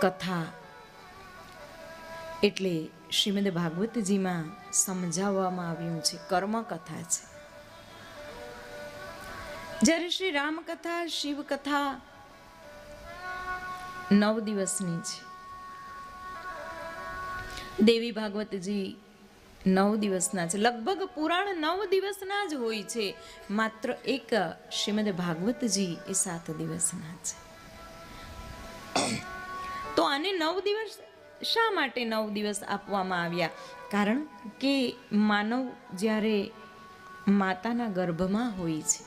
કથા. એટલે શ્રીમદ ભાગવતજીમાં સમજાવવામાં આવ્યું છે કર્મ કથા છે. જ્યારે શ્રી રામકથા, શિવકથા નવ દિવસની છે. દેવી ભાગવતજી નવ દિવસના છે. લગભગ પુરાણ નવ દિવસના જ હોય છે. માત્ર એક શ્રીમદ ભાગવતજી એ સાત દિવસના છે. આને નવ દિવસ શા માટે નવ દિવસ આપવામાં આવ્યા? કારણ કે માનવ જ્યારે માતાના ગર્ભમાં હોય છે,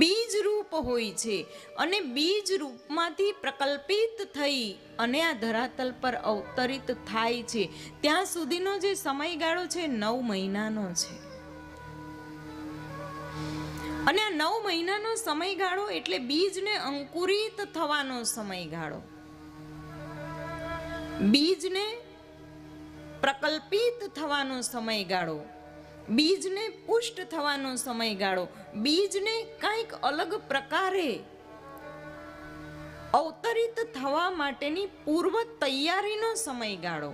બીજ રૂપ હોય છે અને બીજ રૂપમાંથી પ્રકલ્પિત થઈ અને આ ધરાતલ પર અવતરિત થાય છે, ત્યાં સુધીનો જે સમયગાળો છે નવ મહિનાનો છે. અને આ નવ મહિનાનો સમયગાળો એટલે બીજને અંકુરિત થવાનો સમયગાળો. બીજને પ્રકલ્પિત થવાનો સમયગાળો, બીજને પુષ્ટ થવાનો સમયગાળો, બીજને કંઈક અલગ પ્રકારે અવતરિત થવા માટેની પૂર્વ તૈયારીનો સમયગાળો.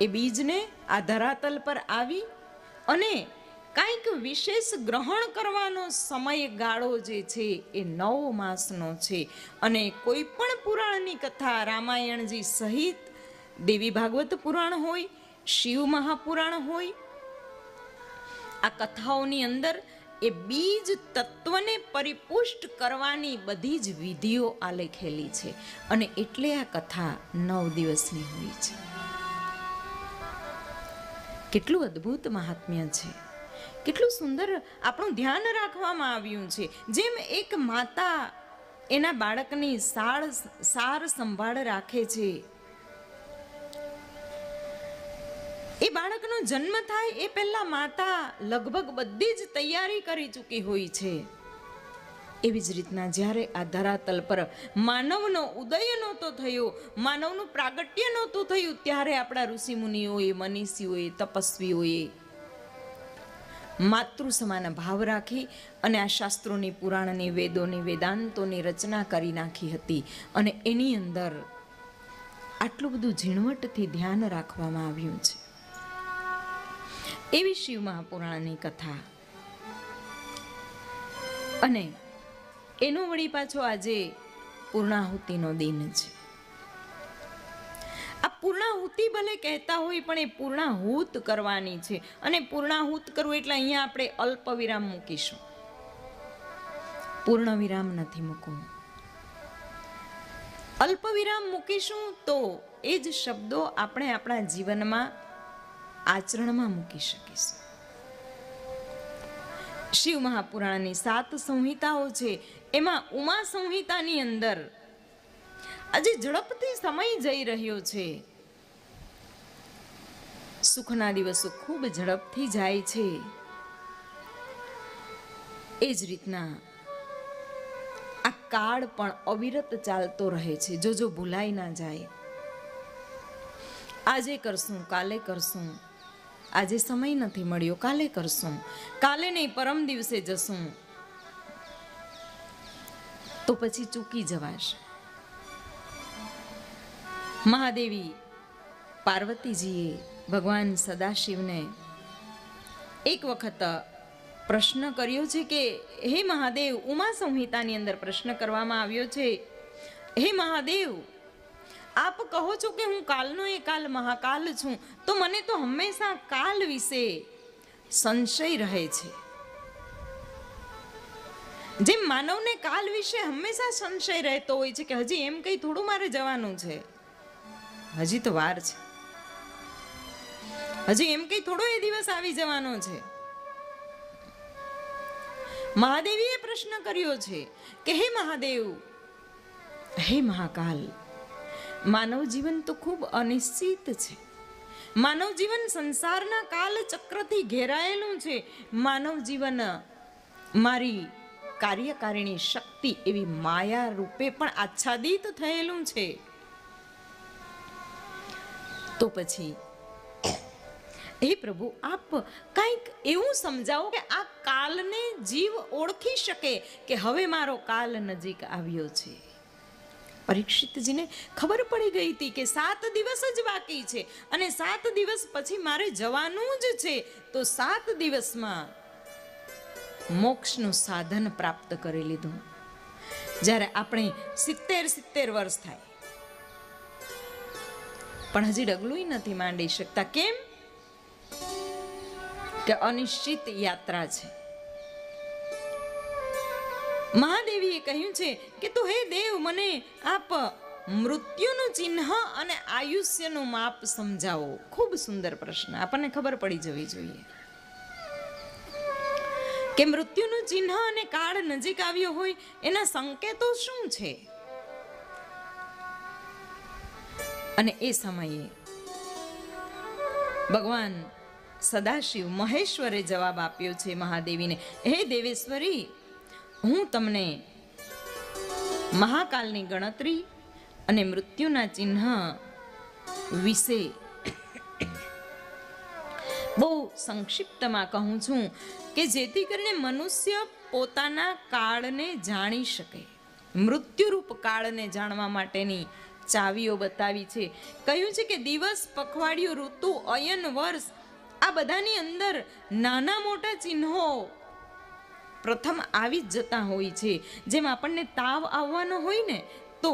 એ બીજને આ ધરાતલ પર આવી અને કંઈક વિશેષ ગ્રહણ કરવાનો સમયગાળો જે છે એ નવ માસનો છે. અને કોઈ પણ પુરાણની કથા રામાયણજી સહિત દેવી ભાગવત પુરાણ હોય, શિવ મહાપુરાણ હોય, આ કથાઓની અંદર એ બીજ તત્વને પરિપુષ્ટ કરવાની બધી જ વિધિઓ આલેખેલી છે. અને એટલે આ કથા નવ દિવસની હોય છે. કેટલું અદ્ભુત મહાત્મ્ય છે. કેટલું સુંદર આપણું ધ્યાન રાખવામાં આવ્યું છે. જેમ એક માતા એના બાળકની સાળ સાર સંભાળ રાખે છે. એ બાળકનો જન્મ થાય એ પહેલા માતા લગભગ બધી જ તૈયારી કરી ચૂકી હોય છે. એવી જ રીતના જ્યારે આ ધરાતલ પર માનવનો ઉદય નહોતો થયો, માનવનું પ્રાગટ્ય નહોતું થયું, ત્યારે આપણા ઋષિમુનિઓએ, મનીષીઓએ, તપસ્વીઓએ માતૃ સમાન ભાવ રાખી અને આ શાસ્ત્રોની પુરાણની, વેદોની, વેદાંતોની રચના કરી નાખી હતી. અને એની અંદર આટલું બધું ઝીણવટથી ધ્યાન રાખવામાં આવ્યું છે. એવી શિવ મહાપુરાણની કથા. અને એનો વળી પાછો આજે પૂર્ણાહુતિનો દિન છે. પૂર્ણાહુતિ ભલે કહેતા હોય, પણ એ પૂર્ણાહુત કરવાની છે. અને પૂર્ણાહુત કરવું એટલે અહીંયા આપણે અલ્પ વિરામ મૂકીશું. પૂર્ણ વિરામ નથી મૂકવું. અલ્પ વિરામ મૂકીશું તો એ જ શબ્દો આપણે આપણા જીવનમાં આચરણમાં મૂકી શકીશું. શિવ મહાપુરાણની સાત સંહિતાઓ છે. એમાં ઉમા સંહિતાની અંદર આજે ઝડપથી સમય જઈ રહ્યો છે. સુખના દિવસો ખૂબ ઝડપથી જાય છે. એ જ રીતના આ કાળ પણ અવિરત ચાલતો રહે છે. જો જો ભૂલાઈ ના જાય. આજે કરશું, કાલે કરશું. આજે સમય નથી મળ્યો, કાલે કરશું. કાલે નહીં, પરમ દિવસે જશું. તો પછી ચૂકી જવાશ. મહાદેવી પાર્વતીજીએ ભગવાન સદાશિવને એક વખત પ્રશ્ન કર્યો છે કે, હે મહાદેવ, ઉમા સંહિતાની અંદર પ્રશ્ન કરવામાં આવ્યો છે. હે મહાદેવ, આપ કહો છો કે હું કાલનો એ કાલ મહાકાલ છું, તો મને તો હંમેશા કાલ વિશે સંશય રહે છે. જેમ માનવને કાલ વિશે હંમેશા સંશય રહેતો હોય છે કે, હજી એમ કંઈ થોડું મારે જવાનું છે. હજી તો વાર છે. હજી એમ કઈ થોડો એ દિવસ આવી જવાનો છે. મહાદેવીએ પ્રશ્ન કર્યો છે કે, હે મહાદેવ, હે મહાકાલ, માનવ જીવન તો ખૂબ અનિશ્ચિત છે. માનવ જીવન સંસારના કાલ ચક્રથી ઘેરાયેલું છે. માનવ જીવન મારી કાર્યકારિણી શક્તિ એવી માયા રૂપે પણ આચ્છાદિત થયેલું છે. તો પછી હે પ્રભુ, આપ કંઈક એવું સમજાવો કે આ કાલને જીવ ઓળખી શકે કે હવે મારો કાલ નજીક આવ્યો છે. પરીક્ષિતજીને ખબર પડી ગઈ હતી કે સાત દિવસ જ બાકી છે અને સાત દિવસ પછી મારે જવાનું જ છે. તો સાત દિવસમાં મોક્ષનું સાધન પ્રાપ્ત કરી લીધું. જ્યારે આપણે સિત્તેર સિત્તેર વર્ષ થાય. પણ હજી ડગલું નથી માંડી શકતા. કેમ? કે અનિશ્ચિત યાત્રા છે. મહાદેવીએ કહ્યું છે કે તું હે દેવ, મને આપ મૃત્યુનું ચિહ્ન અને આયુષ્યનું માપ સમજાવો. ખૂબ સુંદર પ્રશ્ન. આપણને ખબર પડી જવી જોઈએ. કે મૃત્યુનું ચિહ્ન અને કાળ નજીક આવ્યો હોય, એના સંકેતો શું છે? અને એ સમયે ભગવાન સદાશિવ મહેશ્વરે જવાબ આપ્યો છે મહાદેવીને, હે દેવેશ્વરી, હું તમને મહાકાલની ગણતરી અને મૃત્યુના ચિહ્ન વિશે બહુ સંક્ષિપ્તમાં કહું છું કે જેથી કરીને મનુષ્ય પોતાના કાળને જાણી શકે. મૃત્યુરૂપ કાળને જાણવા માટેની ચાવીઓ બતાવી છે. કહ્યું છે કે દિવસ પખવાડિયું ઋતુ, અયન, વર્ષ આ બધાની અંદર નાના મોટા ચિહ્નો પ્રથમ આવી જ જતા હોય છે. જેમ આપણને તાવ આવવાનો હોય ને, તો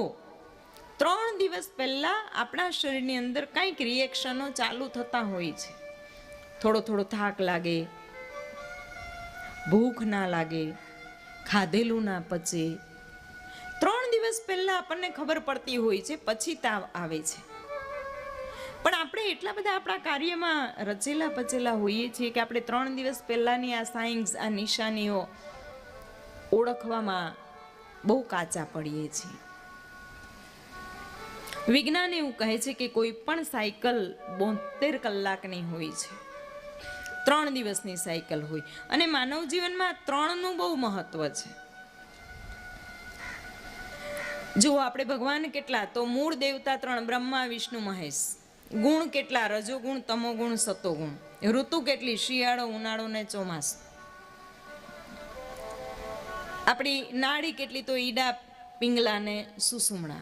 ત્રણ દિવસ પહેલાં આપણા શરીરની અંદર કંઈક રિએક્શનો ચાલુ થતા હોય છે. થોડો થોડો થાક લાગે, ભૂખ ના લાગે, ખાધેલું ના પચે. ત્રણ દિવસ પહેલાં આપણને ખબર પડતી હોય છે, પછી તાવ આવે છે. પણ આપણે એટલા બધા આપણા કાર્યમાં રચેલા પચેલા હોઈએ છીએ કે આપણે ત્રણ દિવસ પહેલાની આ સાઇન્સ, આ નિશાનીઓ ઓળખવામાં બહુ કાચા પડીએ છીએ. વિજ્ઞાન એવું કહે છે કે કોઈ પણ સાયકલ બોતેર કલાકની હોય છે. ત્રણ દિવસની સાયકલ હોય. અને માનવ જીવનમાં ત્રણનું બહુ મહત્વ છે. જો આપણે ભગવાન કેટલા? તો મૂળ દેવતા ત્રણ, બ્રહ્મા, વિષ્ણુ, મહેશ. ગુણ કેટલા? રજોગુણ, તમોગુણ, સતોગુણ. ઋતુ કેટલી? શિયાળો, ઉનાળો ને ચોમાસું. આપણી નાડી કેટલી? તો ઈડા, પિંગલા ને સુસુમણા.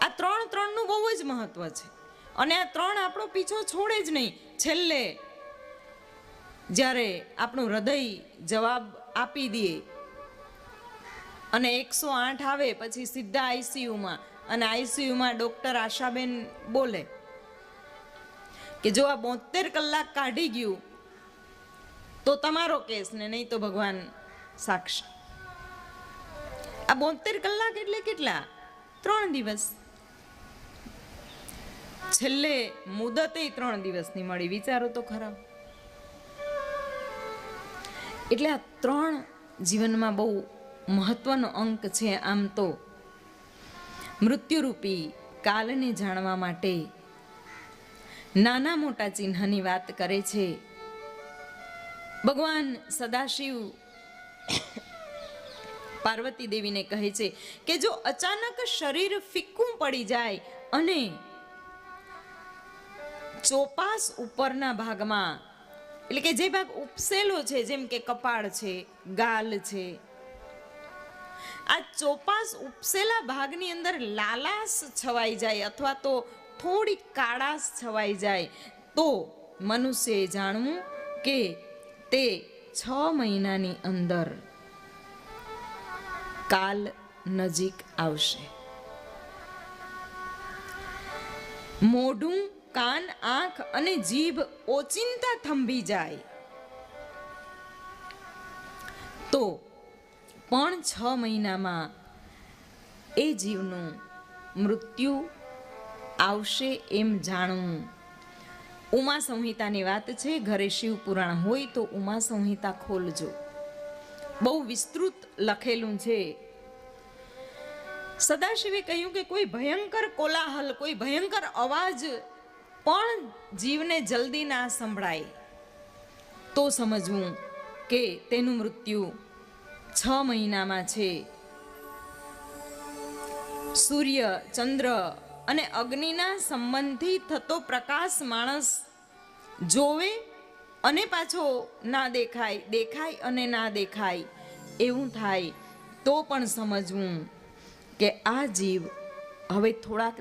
આ ત્રણ ત્રણનું બહુ જ મહત્વ છે. અને આ ત્રણ આપણો પીછો છોડે જ નહીં. છેલ્લે જ્યારે આપણું હૃદય જવાબ આપી દે અને એકસો આઠ આવે, પછી સીધા આઈસીયુમાં અને આઈસીયુમાં ડૉક્ટર આશાબેન બોલે કે જો આ બોતેર કલાક કાઢી ગયું, તો તમારો કેસ ને નહીં તો ભગવાન સાક્ષી. આ બોતેર કલાક એટલે કેટલા? ત્રણ દિવસ. છેલ્લે મુદતે ત્રણ દિવસની મળી. વિચારો તો ખરા. એટલે આ ત્રણ જીવનમાં બહુ મહત્વનો અંક છે આમ તો. મૃત્યુરૂપી કાલને જાણવા માટે નાના મોટા ચિહ્નની વાત કરે છે. ભગવાન સદાશિવ પાર્વતી દેવીને કહે છે કે જો અચાનક શરીર ફિક્કું પડી જાય અને ચોપાસ ઉપરના ભાગમાં, એટલે કે જે ભાગ ઉપસેલો છે, જેમ કે કપાળ છે, ગાલ છે આ ચોપાસ ઉપસેલા ભાગની અંદર લાલાશ છવાઈ જાય અથવા તો થોડી કાળાશ છવાઈ જાય. તો મનુષ્યએ જાણવું કે તે છ મહિનાની અંદર કાલ નજીક આવશે. મોઢું, કાન, આંખ અને જીભ ઓચિંતા થંભી જાય. તો પણ છ મહિનામાં એ જીવનું મૃત્યુ આવશે એમ જાણવું. ઉમા સંહિતાની વાત છે, ઘરે શિવ પુરાણ હોય તો ઉમા સંહિતા ખોલજો. બહુ વિસ્તૃત લખેલું છે. સદાશિવે કહ્યું કે કોઈ ભયંકર કોલાહલ, કોઈ ભયંકર અવાજ પણ જીવને જલ્દી ના સંભળાય. તો સમજવું કે તેનું મૃત્યુ છ મહિનામાં છે. સૂર્ય, ચંદ્ર અને અગ્નિના સંબંધથી થતો પ્રકાશ માણસ જોવે અને પાછો ના દેખાય દેખાય અને ના દેખાય. એવું થાય. તો પણ સમજવું કે આ જીવ હવે થોડાક